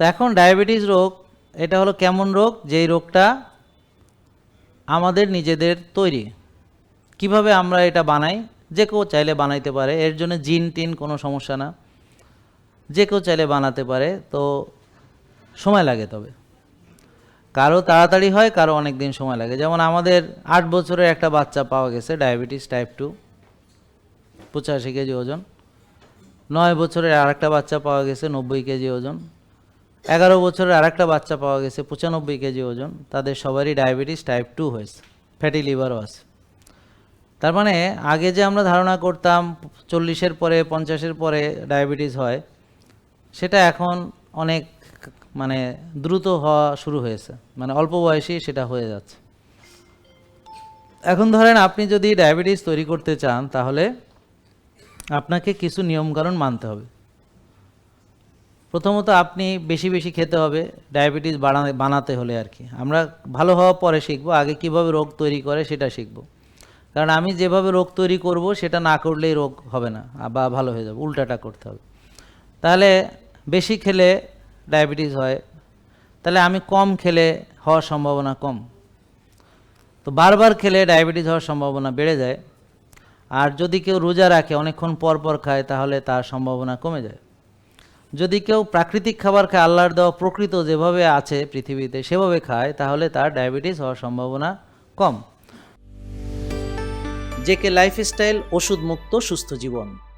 তো এখন ডায়াবেটিস রোগ, এটা হলো কেমন রোগ? যেই রোগটা আমাদের নিজেদের তৈরি। কীভাবে আমরা এটা বানাই? যে কেউ চাইলে বানাইতে পারে, এর জন্য জিন টিন কোনো সমস্যা না। যে কেউ চাইলে বানাতে পারে, তো সময় লাগে তবে। কারও তাড়াতাড়ি হয়, কারও অনেক দিন সময় লাগে। যেমন আমাদের আট বছরের একটা বাচ্চা পাওয়া গেছে, ডায়াবেটিস টাইপ টু পঁচাশি কেজি ওজন। নয় বছরের আর একটা বাচ্চা পাওয়া গেছে, নব্বই কেজি ওজন। এগারো বছরের আরেকটা বাচ্চা পাওয়া গেছে, পঁচানব্বই কেজি ওজন। তাদের সবারই ডায়াবেটিস টাইপ টু হয়েছে ফ্যাটি লিভারও আছে। তার মানে আগে যে আমরা ধারণা করতাম চল্লিশের পরে, পঞ্চাশের পরে ডায়াবেটিস হয়, সেটা এখন অনেক মানে দ্রুত হওয়া শুরু হয়েছে। মানে অল্প বয়সেই সেটা হয়ে যাচ্ছে। এখন ধরেন আপনি যদি ডায়াবেটিস তৈরি করতে চান, তাহলে আপনাকে কিছু নিয়মকানুন মানতে হবে। প্রথমত আপনি বেশি বেশি খেতে হবে, ডায়াবেটিস বাড়া, বানাতে হলে আর কি। আমরা ভালো হওয়ার পরে শিখব, আগে কীভাবে রোগ তৈরি করে সেটা শিখব। কারণ আমি যেভাবে রোগ তৈরি করব, সেটা না করলেই রোগ হবে না, বা ভালো হয়ে যাবে, উল্টাটা করতে হবে। তাহলে বেশি খেলে ডায়াবেটিস হয়, তাহলে আমি কম খেলে হওয়ার সম্ভাবনা কম। তো বারবার খেলে ডায়াবেটিস হওয়ার সম্ভাবনা বেড়ে যায়, আর যদি কেউ রোজা রাখে, অনেকক্ষণ পর পর খায়, তাহলে তার সম্ভাবনা কমে যায়। যদি কেউ প্রাকৃতিক খাবার খায়, আল্লাহর দেওয়া প্রকৃত যেভাবে আছে পৃথিবীতে সেভাবে খায়, তাহলে তার ডায়াবেটিস হওয়ার সম্ভাবনা কম। জেকে লাইফস্টাইল ওষুধ মুক্ত সুস্থ জীবন।